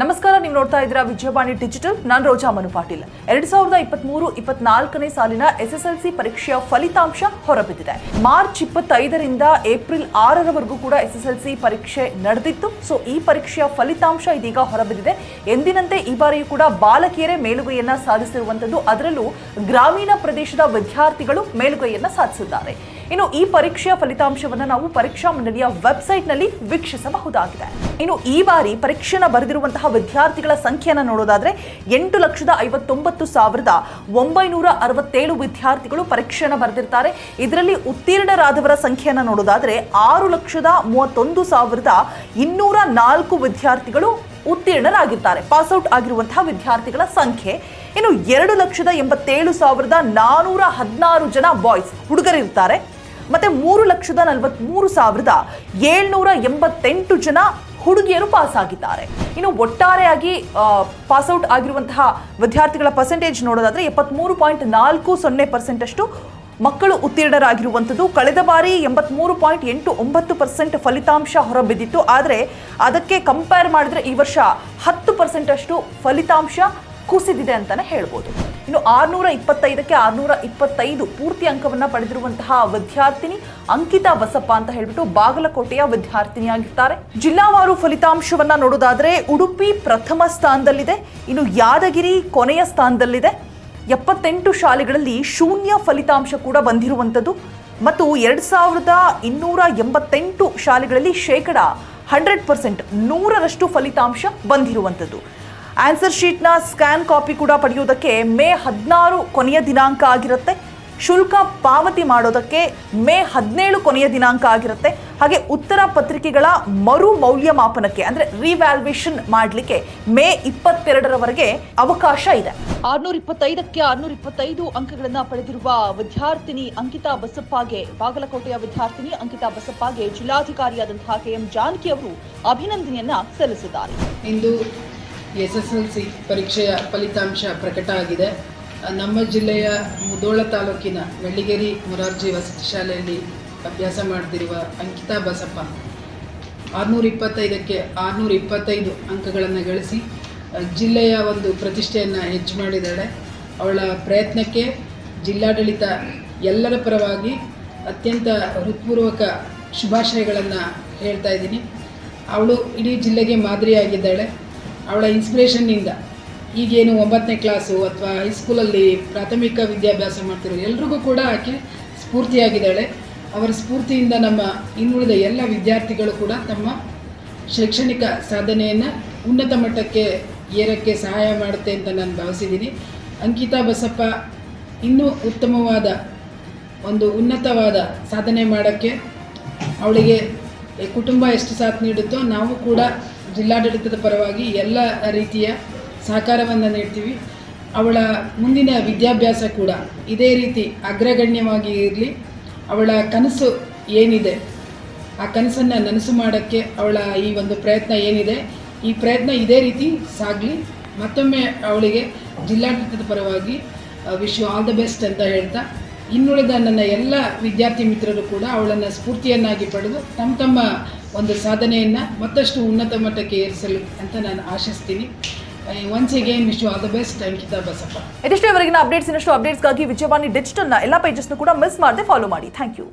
ನಮಸ್ಕಾರ, ನೀವು ನೋಡ್ತಾ ಇದ್ದೀರಾ ವಿಜಯವಾಣಿ ಡಿಜಿಟಲ್. ನಾನು ರೋಜಾ ಮನು ಪಾಟೀಲ್. ಎರಡ್ ಸಾವಿರದ ಇಪ್ಪತ್ಮೂರು, ಇಪ್ಪತ್ನಾಲ್ಕನೇ ಸಾಲಿನ ಎಸ್ಎಸ್ಎಲ್ಸಿ ಪರೀಕ್ಷೆಯ ಫಲಿತಾಂಶ ಹೊರಬಿದ್ದಿದೆ. ಮಾರ್ಚ್ ಇಪ್ಪತ್ತೈದರಿಂದ ಏಪ್ರಿಲ್ ಆರರವರೆಗೂ ಕೂಡ ಎಸ್ಎಸ್ಎಲ್ಸಿ ಪರೀಕ್ಷೆ ನಡೆದಿತ್ತು. ಸೊ ಈ ಪರೀಕ್ಷೆಯ ಫಲಿತಾಂಶ ಇದೀಗ ಹೊರಬಿದ್ದಿದೆ. ಎಂದಿನಂತೆ ಈ ಬಾರಿಯೂ ಕೂಡ ಬಾಲಕಿಯರೇ ಮೇಲುಗೈಯನ್ನ ಸಾಧಿಸಿರುವಂತದ್ದು. ಅದರಲ್ಲೂ ಗ್ರಾಮೀಣ ಪ್ರದೇಶದ ವಿದ್ಯಾರ್ಥಿಗಳು ಮೇಲುಗೈಯನ್ನ ಸಾಧಿಸಿದ್ದಾರೆ. ಇನ್ನು ಈ ಪರೀಕ್ಷೆಯ ಫಲಿತಾಂಶವನ್ನು ನಾವು ಪರೀಕ್ಷಾ ಮಂಡಳಿಯ ವೆಬ್ಸೈಟ್ನಲ್ಲಿ ವೀಕ್ಷಿಸಬಹುದಾಗಿದೆ. ಇನ್ನು ಈ ಬಾರಿ ಪರೀಕ್ಷೆನ ಬರೆದಿರುವಂತಹ ವಿದ್ಯಾರ್ಥಿಗಳ ಸಂಖ್ಯೆಯನ್ನು ನೋಡೋದಾದ್ರೆ ಎಂಟು ಲಕ್ಷದ ಐವತ್ತೊಂಬತ್ತು ಸಾವಿರದ ಒಂಬೈನೂರ ಅರವತ್ತೇಳು ವಿದ್ಯಾರ್ಥಿಗಳು ಪರೀಕ್ಷೆಯನ್ನು ಬರೆದಿರ್ತಾರೆ. ಇದರಲ್ಲಿ ಉತ್ತೀರ್ಣರಾದವರ ಸಂಖ್ಯೆಯನ್ನು ನೋಡೋದಾದ್ರೆ ಆರು ಲಕ್ಷದ ಮೂವತ್ತೊಂದು ಸಾವಿರದ ಇನ್ನೂರ ನಾಲ್ಕು ವಿದ್ಯಾರ್ಥಿಗಳು ಉತ್ತೀರ್ಣರಾಗಿರ್ತಾರೆ. ಪಾಸ್ಔಟ್ ಆಗಿರುವಂತಹ ವಿದ್ಯಾರ್ಥಿಗಳ ಸಂಖ್ಯೆ. ಇನ್ನು ಎರಡು ಲಕ್ಷದ ಎಂಬತ್ತೇಳು ಸಾವಿರದ ನಾನೂರ ಹದಿನಾರು ಜನ ಬಾಯ್ಸ್ ಹುಡುಗರಿರ್ತಾರೆ. ಮತ್ತೆ ಮೂರು ಲಕ್ಷದ ನಲವತ್ಮೂರು ಸಾವಿರದ ಏಳ್ನೂರ ಎಂಬತ್ತೆಂಟು ಜನ ಹುಡುಗಿಯರು ಪಾಸ್ ಆಗಿದ್ದಾರೆ. ಇನ್ನು ಒಟ್ಟಾರೆಯಾಗಿ ಪಾಸ್ಔಟ್ ಆಗಿರುವಂತಹ ವಿದ್ಯಾರ್ಥಿಗಳ ಪರ್ಸೆಂಟೇಜ್ ನೋಡೋದಾದ್ರೆ ಎಪ್ಪತ್ಮೂರು ಪಾಯಿಂಟ್ ನಾಲ್ಕು ಸೊನ್ನೆ ಪರ್ಸೆಂಟ್ ಅಷ್ಟು ಮಕ್ಕಳು ಉತ್ತೀರ್ಣರಾಗಿರುವಂಥದ್ದು. ಕಳೆದ ಬಾರಿ ಎಂಬತ್ಮೂರು ಪಾಯಿಂಟ್ ಎಂಟು ಒಂಬತ್ತು ಪರ್ಸೆಂಟ್ ಫಲಿತಾಂಶ ಹೊರಬಿದ್ದಿತ್ತು. ಆದರೆ ಅದಕ್ಕೆ ಕಂಪೇರ್ ಮಾಡಿದ್ರೆ ಈ ವರ್ಷ ಹತ್ತು ಪರ್ಸೆಂಟ್ ಅಷ್ಟು ಫಲಿತಾಂಶ ಕುಸಿದಿದೆ ಅಂತಲೇ ಹೇಳ್ಬೋದು. ಇನ್ನು ಆರುನೂರ ಇಪ್ಪತ್ತೈದಕ್ಕೆ ಆರುನೂರ ಇಪ್ಪತ್ತೈದು ಪೂರ್ತಿ ಅಂಕವನ್ನು ಪಡೆದಿರುವಂತಹ ವಿದ್ಯಾರ್ಥಿನಿ ಅಂಕಿತಾ ಬಸಪ್ಪ ಅಂತ ಹೇಳ್ಬಿಟ್ಟು ಬಾಗಲಕೋಟೆಯ ವಿದ್ಯಾರ್ಥಿನಿಯಾಗಿರ್ತಾರೆ. ಜಿಲ್ಲಾವಾರು ಫಲಿತಾಂಶವನ್ನ ನೋಡೋದಾದ್ರೆ ಉಡುಪಿ ಪ್ರಥಮ ಸ್ಥಾನದಲ್ಲಿದೆ. ಇನ್ನು ಯಾದಗಿರಿ ಕೊನೆಯ ಸ್ಥಾನದಲ್ಲಿದೆ. ಎಪ್ಪತ್ತೆಂಟು ಶಾಲೆಗಳಲ್ಲಿ ಶೂನ್ಯ ಫಲಿತಾಂಶ ಕೂಡ ಬಂದಿರುವಂಥದ್ದು. ಮತ್ತು ಎರಡು ಸಾವಿರದ ಇನ್ನೂರ ಎಂಬತ್ತೆಂಟು ಶಾಲೆಗಳಲ್ಲಿ ಶೇಕಡ ಹಂಡ್ರೆಡ್ ಪರ್ಸೆಂಟ್ ನೂರರಷ್ಟು ಫಲಿತಾಂಶ ಬಂದಿರುವಂಥದ್ದು. ಆನ್ಸರ್ ಶೀಟ್ನ ಸ್ಕ್ಯಾನ್ ಕಾಪಿ ಕೂಡ ಪಡೆಯುವುದಕ್ಕೆ ಮೇ ಹದಿನಾರು ಕೊನೆಯ ದಿನಾಂಕ ಆಗಿರುತ್ತೆ. ಶುಲ್ಕ ಪಾವತಿ ಮಾಡೋದಕ್ಕೆ ಮೇ ಹದಿನೇಳು ಕೊನೆಯ ದಿನಾಂಕ ಆಗಿರುತ್ತೆ. ಹಾಗೆ ಉತ್ತರ ಪತ್ರಿಕೆಗಳ ಮರು ಮೌಲ್ಯಮಾಪನಕ್ಕೆ ಅಂದ್ರೆ ರಿವ್ಯಾಲ್ಯೂಯೇಷನ್ ಮಾಡಲಿಕ್ಕೆ ಮೇ ಇಪ್ಪತ್ತೆರಡರವರೆಗೆ ಅವಕಾಶ ಇದೆ. ಆರ್ನೂರ ಇಪ್ಪತ್ತೈದಕ್ಕೆ ಆರ್ನೂರ ಇಪ್ಪತ್ತೈದು ಅಂಕಗಳನ್ನು ಪಡೆದಿರುವ ವಿದ್ಯಾರ್ಥಿನಿ ಅಂಕಿತಾ ಬಸಪ್ಪಗೆ ಬಾಗಲಕೋಟೆಯ ವಿದ್ಯಾರ್ಥಿನಿ ಅಂಕಿತಾ ಬಸಪ್ಪಗೆ ಜಿಲ್ಲಾಧಿಕಾರಿಯಾದಂತಹ ಕೆ ಎಂ ಜಾನಕಿ ಅವರು ಅಭಿನಂದನೆಯನ್ನ ಸಲ್ಲಿಸಿದ್ದಾರೆ. ಇಂದು ಎಸ್ ಎಸ್ ಎಲ್ ಸಿ ಪರೀಕ್ಷೆಯ ಫಲಿತಾಂಶ ಪ್ರಕಟ ಆಗಿದೆ. ನಮ್ಮ ಜಿಲ್ಲೆಯ ಮುದೋಳ ತಾಲೂಕಿನ ವೆಳ್ಳಿಗೆರೆ ಮೊರಾರ್ಜಿ ವಸತಿ ಶಾಲೆಯಲ್ಲಿ ಅಭ್ಯಾಸ ಮಾಡ್ತಿರುವ ಅಂಕಿತಾ ಬಸಪ್ಪ ಆರುನೂರ ಇಪ್ಪತ್ತೈದಕ್ಕೆ ಆರುನೂರ ಇಪ್ಪತ್ತೈದು ಅಂಕಗಳನ್ನು ಗಳಿಸಿ ಜಿಲ್ಲೆಯ ಒಂದು ಪ್ರತಿಷ್ಠೆಯನ್ನು ಹೆಚ್ಚು ಮಾಡಿದ್ದಾಳೆ ಅವಳ ಪ್ರಯತ್ನಕ್ಕೆ ಜಿಲ್ಲಾಡಳಿತ ಎಲ್ಲರ ಪರವಾಗಿ ಅತ್ಯಂತ ಹೃತ್ಪೂರ್ವಕ ಶುಭಾಶಯಗಳನ್ನು ಹೇಳ್ತಾ ಇದ್ದೀನಿ. ಅವಳು ಇಡೀ ಜಿಲ್ಲೆಗೆ ಮಾದರಿಯಾಗಿದ್ದಾಳೆ. ಅವಳ ಇನ್ಸ್ಪಿರೇಷನ್ನಿಂದ ಈಗೇನು ಒಂಬತ್ತನೇ ಕ್ಲಾಸು ಅಥವಾ ಹೈಸ್ಕೂಲಲ್ಲಿ ಪ್ರಾಥಮಿಕ ವಿದ್ಯಾಭ್ಯಾಸ ಮಾಡ್ತಿರೋ ಎಲ್ರಿಗೂ ಕೂಡ ಆಕೆ ಸ್ಫೂರ್ತಿಯಾಗಿದ್ದಾಳೆ. ಅವರ ಸ್ಫೂರ್ತಿಯಿಂದ ನಮ್ಮ ಇನ್ನುಳಿದ ಎಲ್ಲ ವಿದ್ಯಾರ್ಥಿಗಳು ಕೂಡ ತಮ್ಮ ಶೈಕ್ಷಣಿಕ ಸಾಧನೆಯನ್ನು ಉನ್ನತ ಮಟ್ಟಕ್ಕೆ ಏರಕ್ಕೆ ಸಹಾಯ ಮಾಡುತ್ತೆ ಅಂತ ನಾನು ಭಾವಿಸಿದ್ದೀನಿ. ಅಂಕಿತಾ ಬಸಪ್ಪ ಇನ್ನೂ ಉತ್ತಮವಾದ ಒಂದು ಉನ್ನತವಾದ ಸಾಧನೆ ಮಾಡೋಕ್ಕೆ ಅವಳಿಗೆ ಕುಟುಂಬ ಎಷ್ಟು ಸಾಥ್ ನೀಡುತ್ತೋ ನಾವು ಕೂಡ ಜಿಲ್ಲಾಡಳಿತದ ಪರವಾಗಿ ಎಲ್ಲ ರೀತಿಯ ಸಹಕಾರವನ್ನು ನೀಡ್ತೀವಿ ಅವಳ ಮುಂದಿನ ವಿದ್ಯಾಭ್ಯಾಸ ಕೂಡ ಇದೇ ರೀತಿ ಅಗ್ರಗಣ್ಯವಾಗಿ ಇರಲಿ. ಅವಳ ಕನಸು ಏನಿದೆ, ಆ ಕನಸನ್ನು ನನಸು ಮಾಡೋಕ್ಕೆ ಅವಳ ಈ ಒಂದು ಪ್ರಯತ್ನ ಏನಿದೆ, ಈ ಪ್ರಯತ್ನ ಇದೇ ರೀತಿ ಸಾಗಲಿ. ಮತ್ತೊಮ್ಮೆ ಅವಳಿಗೆ ಜಿಲ್ಲಾಡಳಿತದ ಪರವಾಗಿ ವಿಶ್ ಆಲ್ ದ ಬೆಸ್ಟ್ ಅಂತ ಹೇಳ್ತಾ ಇನ್ನುಳಿದ ನನ್ನ ಎಲ್ಲ ವಿದ್ಯಾರ್ಥಿ ಮಿತ್ರರು ಕೂಡ ಅವಳನ್ನು ಸ್ಫೂರ್ತಿಯನ್ನಾಗಿ ಪಡೆದು ತಮ್ಮ ತಮ್ಮ ಒಂದು ಸಾಧನೆಯನ್ನು ಮತ್ತಷ್ಟು ಉನ್ನತ ಮಟ್ಟಕ್ಕೆ ಏರಿಸಲು ಅಂತ ನಾನು ಆಶಿಸ್ತೀನಿ. All the best Basappa updates ಇನ್ನಷ್ಟು ಅಪ್ಡೇಟ್ಸ್ಗಾಗಿ ವಿಜಯವಾಣಿ ಡಿಜಿಟಲ್ನ ಎಲ್ಲ ಪೇಜಸ್ನು ಕೂಡ ಮಿಸ್ ಮಾಡದೆ ಫಾಲೋ ಮಾಡಿ. Thank you